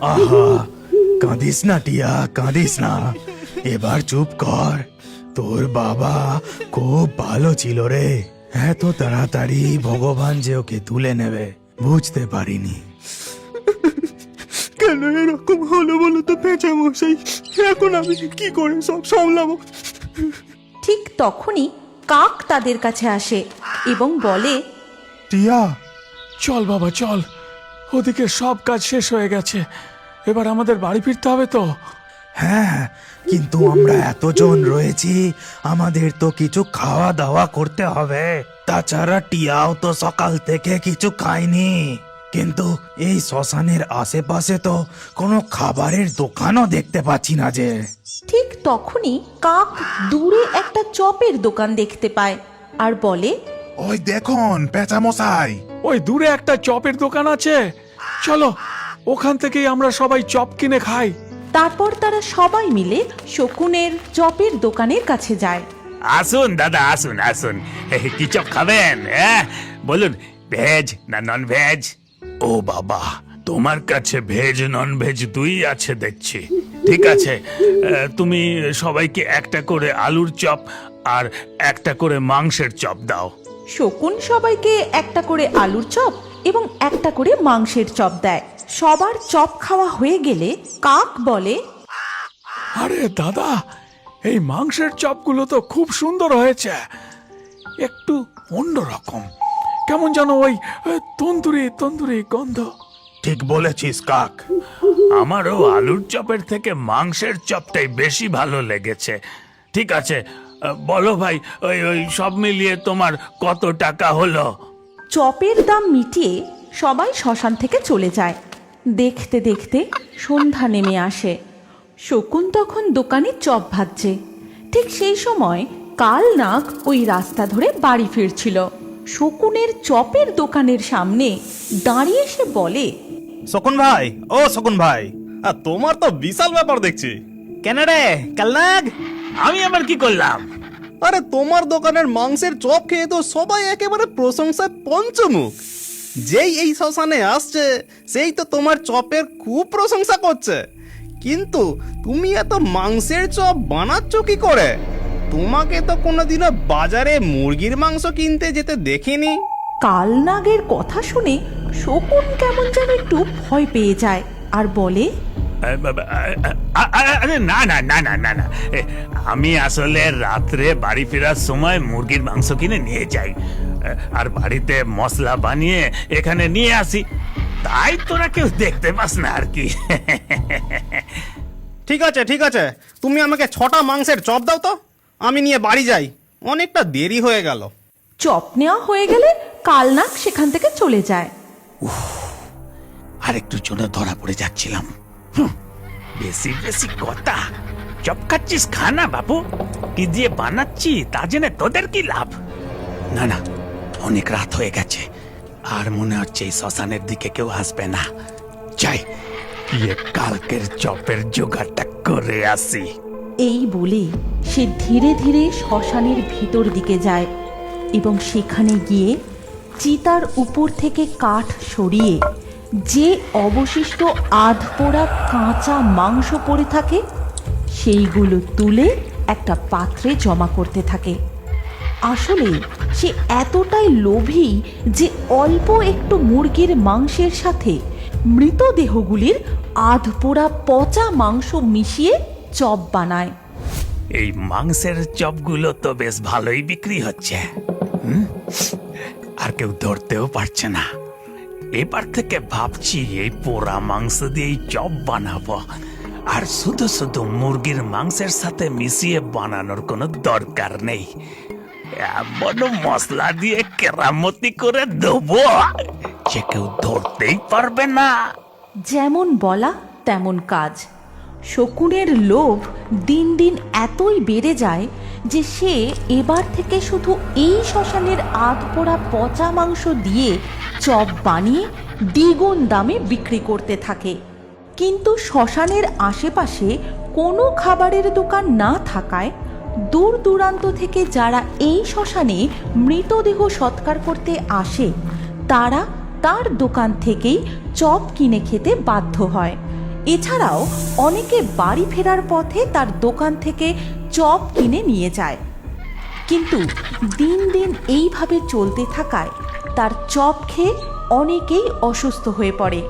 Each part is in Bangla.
আহা কাঁদিস না টিয়া কাঁদিস না। এবার চুপ কর। তোর বাবা খুব ভালো ছিল রে। এত তাড়াতাড়ি ভগবান যে ওকে তুলে নেবে বুঝতে পারিনি। কেন এরকম হলো বলো তো পেঁচা মশাই? এখন আমি কি করে সব সামলাবো? ঠিক তখনই কাক তাদের কাছে আসে এবং বলে টিয়া চল বাবা চল। ওদিকে সব কাজ শেষ হয়ে গেছে। এবার আমাদের বাড়ি ফিরতে হবে তো? হ্যাঁ কিন্তু আমরা এতজন রয়েছি আমাদের তো কিছু খাওয়া দাওয়া করতে হবে। তাছাড়া টিয়াও তো সকাল থেকে কিছু খায়নি। কিন্তু এই শ্মশানের আশেপাশে তো কোনো খাবারের দোকানও দেখতে পাচ্ছি না যে। ঠিক তখনই কাক দূরে একটা চপের দোকান দেখতে পায় আর বলে ওই দেখুন পেঁচা মশাই ওই দূরে একটা চপের দোকান আছে। চলো ওখান থেকেই আমরা সবাই চপ কিনে খাই। তারপর তারা সবাই মিলে শকুনের চপের দোকানের কাছে যায়। আসুন দাদা আসুন আসুন। কি চপ খাবেন হ্যাঁ? বলুন ভেজ না নন ভেজ ও বাবা তোমার কাছে ভেজ নন ভেজ দুই আছে দেখছি। ঠিক আছে তুমি সবাইকে একটা করে আলুর চপ আর একটা করে মাংসের চপ দাও। শকুন সবাইকে একটা করে আলুর চপ এবং একটা করে মাংসের চপ দেয়। সবার চপ খাওয়া হয়ে গেলে কাক বলে আরে দাদা এই মাংসের চপগুলো তো খুব সুন্দর হয়েছে। একটু অন্যরকম। কেমন যেন ওই তন্দুরি তন্দুরি গন্ধ। ঠিক বলেছিস কাক। আমারও আলুর চপের থেকে মাংসের চপটাই বেশি ভালো লেগেছে। ঠিক আছে বলো ভাই ওই ওই সব মিলিয়ে তোমার কত টাকা হলো? চপের দাম মিটিয়ে সবাই শ্মশান থেকে চলে যায়। দেখতে দেখতে সন্ধ্যা নেমে আসে। শকুন তখন দোকানে চপ ভাজছে। ঠিক সেই সময় কাল নাগ ওই রাস্তা ধরে বাড়ি ফিরছিল। শকুনের চপের দোকানের সামনে দাঁড়িয়ে সে বলে শকুন ভাই ও শকুন ভাই আর তোমার তো বিশাল ব্যাপার দেখছি। কেন রে কালনাগ? আমি আবার কি করলাম? আরে তোমার দোকানের মাংসের চপ খেয়ে তো সবাই একেবারে প্রশংসায় পঞ্চমুখ। যেই এই শ্মশানে আসছে সেই তো তোমার চপের খুব প্রশংসা করছে। কিন্তু তুমি এত মাংসের চপ বানাচ্ছ কি করে? তোমাকে তো কোনোদিনও বাজারে মুরগির মাংস কিনতে যেতে দেখিনি। কালনাগের কথা শুনে শকুন কেমন যেন একটু ভয় পেয়ে যায় আর বলে আরে না না না না না না। আমি আসলে রাত্রে বাড়ি ফেরার সময় মুরগির মাংস কিনে নিয়ে যাই। আর বাড়িতে মশলা বানিয়ে এখানে নিয়ে আসি। তাই তোরা কেউ দেখতে পাস না আর কি। ঠিক আছে ঠিক আছে। তুমি আমাকে ছটা মাংসের চপ দাও তো। আমি নিয়ে বাড়ি যাই। অনেকটা দেরি হয়ে গেল। চপ নেওয়া হয়ে গেলে কালনাগ সেখান থেকে চলে যায়। আর একটু জন্য ধরা পড়ে যাচ্ছিলাম। বেশি বেশি কথা। চপ খাচ্ছিস খানা বাবু কি দিয়ে বানাচ্ছি, তা জেনে তোদের কি লাভ? না না, অনেক রাত হয়ে গেছে। আর মনে হচ্ছে এই শ্মশানের দিকে কেউ আসবে না। যাই, গিয়ে কালকের চপের জোগাড়টা করে আসি। এই বলে সে ধীরে ধীরে শ্মশানের ভিতর দিকে যায় এবং সেখানে গিয়ে চিতার উপর থেকে কাঠ সরিয়ে যে অবশিষ্ট আধ পোড়া কাঁচা মাংস পড়ে থাকে, সেইগুলো তুলে একটা পাত্রে জমা করতে থাকে। আসলে সে এতটাই লোভী যে অল্প একটু মুরগির মাংসের সাথে মৃতদেহগুলির আধ পোড়া পচা মাংস মিশিয়ে চপ বানায়। এই মাংসের চপগুলো তো বেশ ভালোই বিক্রি হচ্ছে। আর কেউ ধরতেও পারছে না। এবার থেকে ভাবছি এই পোড়া মাংস দিয়েই চপ বানাবো। আর শুধু শুধু মুরগির মাংসের সাথে মিশিয়ে বানানোর কোনো দরকার নেই। এমন মশলা দিয়ে কেরামতি করে দেবো, যে কেউ ধরতেই পারবে না। যেমন বলা, তেমন কাজ। শকুনের লোভ দিন দিন এতই বেড়ে যায় যে সে এবার থেকে শুধু এই শ্মশানের আধ পোড়া পচা মাংস দিয়ে চপ বানিয়ে দ্বিগুণ দামে বিক্রি করতে থাকে। কিন্তু শ্মশানের আশেপাশে কোনো খাবারের দোকান না থাকায় দূর দূরান্ত থেকে যারা এই শ্মশানে মৃতদেহ সৎকার করতে আসে, তারা তার দোকান থেকেই চপ কিনে খেতে বাধ্য হয়। এছাড়াও অনেকে বাড়ি ফেরার পথে তার দোকান থেকে চপ কিনে নিয়ে যায়। কিন্তু দিন দিন এইভাবে চলতে থাকায় তার চপ খেয়ে অনেকেই অসুস্থ হয়ে পড়ে।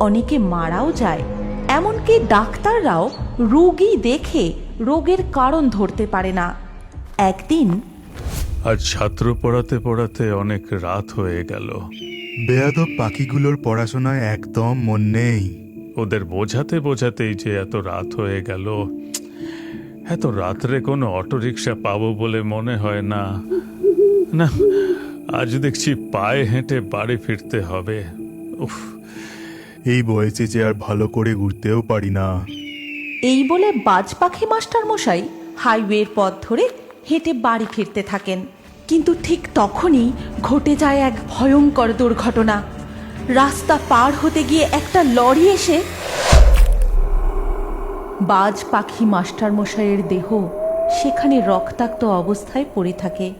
অনেকে মারাও যায়। এমনকি ডাক্তাররাও রোগী দেখে রোগের কারণ ধরতে পারে না। একদিন আর ছাত্র পড়াতে পড়াতে অনেক রাত হয়ে গেল। বেয়াদব পাখিগুলোর পড়াশোনায় একদম মন নেই। ওদের বোঝাতে বোঝাতেই যে এত রাত হয়ে গেল এত রাত্রে কোনো অটোরিকশা পাবো বলে মনে হয় না। না, আজ দেখছি পায়ে হেঁটে বাড়ি ফিরতে হবে। উফ, এই বয়সে যে আর ভালো করে ঘুরতেও পারি না। এই বলে বাজ পাখি মাস্টার মশাই হাইওয়ের পথ ধরে হেঁটে বাড়ি ফিরতে থাকেন। কিন্তু ঠিক তখনই ঘটে যায় এক ভয়ঙ্কর দুর্ঘটনা। রাস্তা পার হতে গিয়ে একটা লরি এসে বাজ পাখি মাস্টার মশাইয়ের দেহ সেখানে রক্তাক্ত অবস্থায় পড়ে থাকে।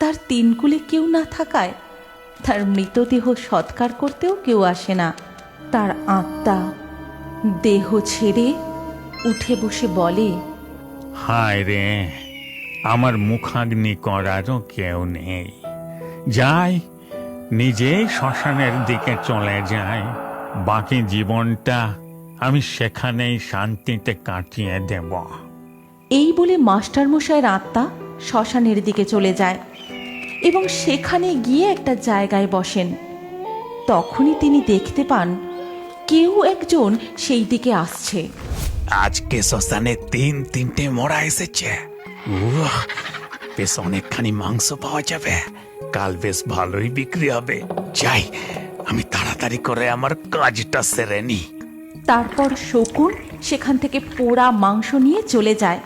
তার তিনকুলে কেউ না থাকায় তার মৃতদেহ সৎকার করতেও কেউ আসে না। তার আত্মা দেহ ছেড়ে উঠে বসে বলে, হায় রে, আমার মুখাগ্নি করারও কেউ নেই। যাই নিজেই শ্মশানের দিকে চলে যায়। বাকি জীবনটা আমি সেখানেই শান্তিতে কাটিয়ে দেব। এই বলে মাস্টার মশাইয়ের আত্মা শ্মশানের দিকে চলে যায় এবং সেখানে গিয়ে একটা জায়গায় বসেন। তখনই তিনি দেখতে পান কেউ একজন সেই দিকে আসছে। আজকে শ্মশানে তিন তিনটে মরা এসেছে। উহ, বেশ অনেকখানি মাংস পাওয়া যাবে। কাল বেশ ভালোই বিক্রি হবে। যাই আমি তাড়াতাড়ি করে আমার কাজটা সেরে নি তারপর শকুন সেখান থেকে পোড়া মাংস নিয়ে চলে যায়।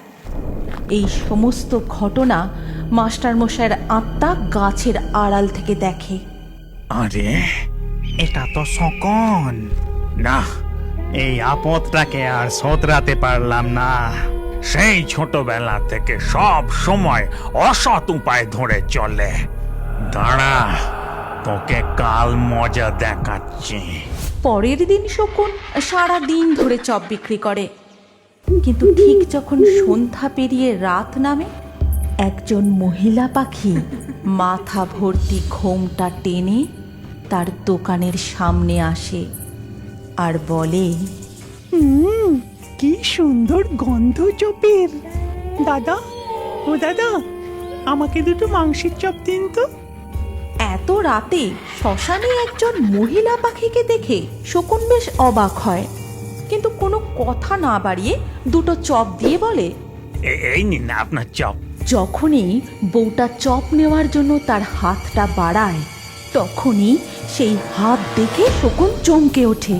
এই সমস্ত ঘটনা মাস্টারমশাইয়ের আত্মা গাছের আড়াল থেকে দেখে। আরে, এটা তো সকন না, এই আপদটাকে আর শোধরাতে পারলাম না। সেই ছোটবেলা থেকে সব সময় অসৎ উপায় ধরে চলে। দাঁড়া। তোকে কাল মজা দেখাচ্ছি। পরের দিন শকুন সারা দিন ধরে চপ বিক্রি করে। কিন্তু ঠিক যখন সন্ধ্যা পেরিয়ে রাত নামে একজন মহিলা পাখি মাথা ভর্তি ঘোমটা টেনে তার দোকানের সামনে আসে আর বলে হুম কি সুন্দর গন্ধ চপের। দাদা ও দাদা আমাকে দুটো মাংসের চপ দিন তো। এত রাতে শ্মশানে একজন মহিলা পাখিকে দেখে শকুন বেশ অবাক হয়। কিন্তু কোনো কথা না বাড়িয়ে দুটো চপ দিয়ে বলে এই নিন আপনার চপ। যখনই বউটা চপ নেওয়ার জন্য তার হাতটা বাড়ায় তখনই সেই হাত দেখে শকুন চমকে ওঠে।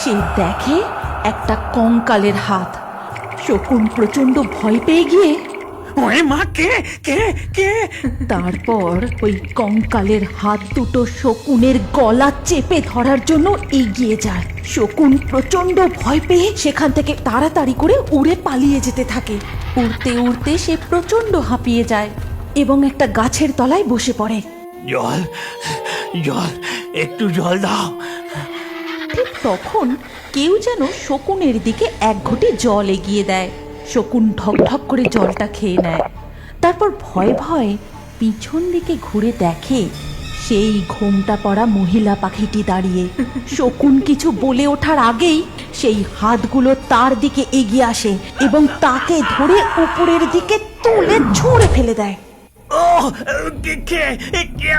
সে দেখে একটা কঙ্কালের হাত। শকুন প্রচণ্ড ভয় পেয়ে গিয়ে ওরে মা কে কে কে? তারপর ওই কঙ্কালের হাত দুটো শকুনের গলা চেপে ধরার জন্য এগিয়ে যায়। শকুন প্রচণ্ড ভয় পেয়ে সেখান থেকে তাড়াতাড়ি করে উড়ে পালিয়ে যেতে থাকে। উড়তে উড়তে সে প্রচণ্ড হাঁপিয়ে যায় এবং একটা গাছের তলায় বসে পড়ে। জল জল একটু জল দাও। ঠিক তখন কেউ যেন শকুনের দিকে এক ঘটি জল এগিয়ে দেয়। শকুন ঢক ঢক করে জলটা খেয়ে নেয়। তারপর ভয় ভয় পিছন দিকে ঘুরে দেখে সেই ঘোমটা পড়া মহিলা পাখিটি দাঁড়িয়ে। শকুন কিছু বলে ওঠার আগেই সেই হাতগুলো তার দিকে এগিয়ে আসে এবং তাকে ধরে উপরের দিকে তুলে ছুঁড়ে ফেলে দেয়।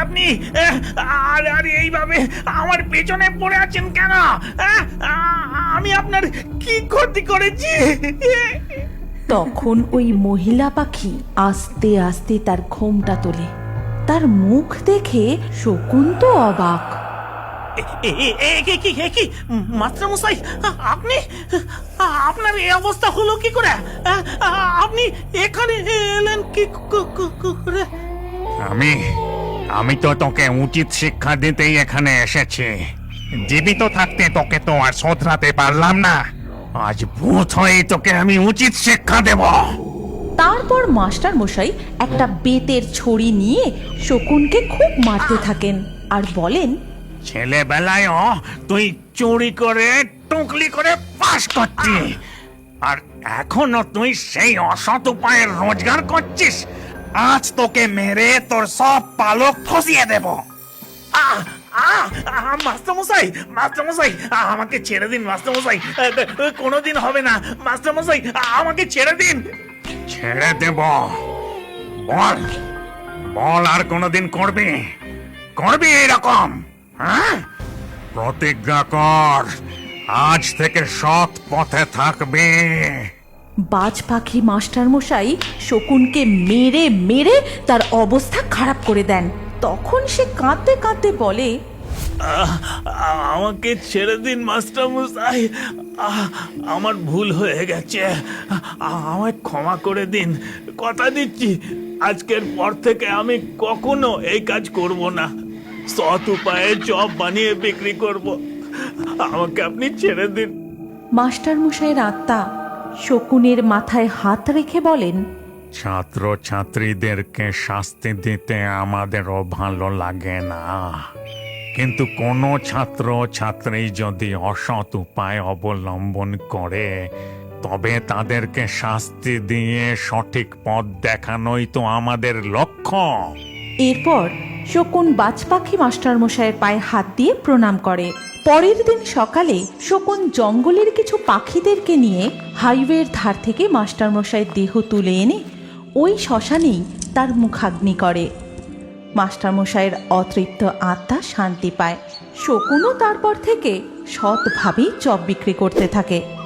আপনি? আর আর, এইভাবে আমার পেছনে পড়ে আছেন কেন? আমি আপনার কি ক্ষতি করেছি? তখন ওই মহিলা পাখি আস্তে আস্তে তার ঘোমটা তোলে। তার মুখ দেখে শকুন তো অবাক। এ- এ- এ- কি কি কি? মাস্টার আপনি আপনার এই অবস্থা হলো কি করে? আপনি এখানে এলেন ক- করে? আমি আমি তো তোকে উচিত শিক্ষা দিতেই এখানে এসেছি। জীবিত থাকতে তোকে তো আর শোধরাতে পারলাম না। আজ ভূত হয়ে তোকে আমি উচিত শিক্ষা দেব। তারপর মাস্টার মশাই একটা বেতের ছড়ি নিয়ে শকুনকে খুব মারতে থাকেন আর বলেন ছেলেবেলায় তুই চুরি করে টুকলি করে পাশ করছি আর এখনও তুই সেই অসৎ উপায়ের রোজগার করছিস। আজ তোকে মেরে তোর সব পালক ফসিয়ে দেব। আহ, মাস্টারমশাই মাস্টারমশাই আমাকে ছেড়ে দিন মাস্টারমশাই। কোনোদিন হবে না। মাস্টারমশাই আমাকে ছেড়ে দিন। ছেড়ে দেব। বল। বল আর কোনোদিন করবি? করবি এরকম হ্যাঁ? প্রতিজ্ঞা কর আজ থেকে সৎ পথে থাকবে। বাজ পাখি মাস্টারমশাই শকুনকে মেরে মেরে তার অবস্থা খারাপ করে দেন। তখন সে কাঁদতে কাঁদতে বলে আমাকে ছেড়ে দিন মাস্টার মশাই। আমার ভুল হয়ে গেছে। আমায় ক্ষমা করে দিন। কথা দিচ্ছি আজকের পর থেকে আমি কখনো এই কাজ করব না। সৎ উপায়ে জব বানিয়ে বিক্রি করব। আমাকে আপনি ছেড়ে দিন। মাস্টারমশাইয়ের আত্মা শকুনের মাথায় হাত রেখে বলেন ছাত্র ছাত্রীদেরকে শাস্তি দিতে আমাদেরও ভালো লাগে না। কিন্তু কোনো ছাত্র ছাত্রী যদি অসৎ উপায় অবলম্বন করে, তবে তাদেরকে শাস্তি দিয়ে সঠিক পথ দেখানোই তো আমাদের লক্ষ্য। এরপর শকুন বাজপাখি মাস্টারমশাইয়ের পায়ে হাত দিয়ে প্রণাম করে। পরের দিন সকালে শকুন জঙ্গলের কিছু পাখিদেরকে নিয়ে হাইওয়ের ধার থেকে মাস্টারমশাইয়ের দেহ তুলে এনে ওই শ্মশানেই তার মুখাগ্নি করে। মাস্টারমশাইয়ের অতৃপ্ত আত্মা শান্তি পায়। শকুনও তারপর থেকে সৎভাবেই চপ বিক্রি করতে থাকে।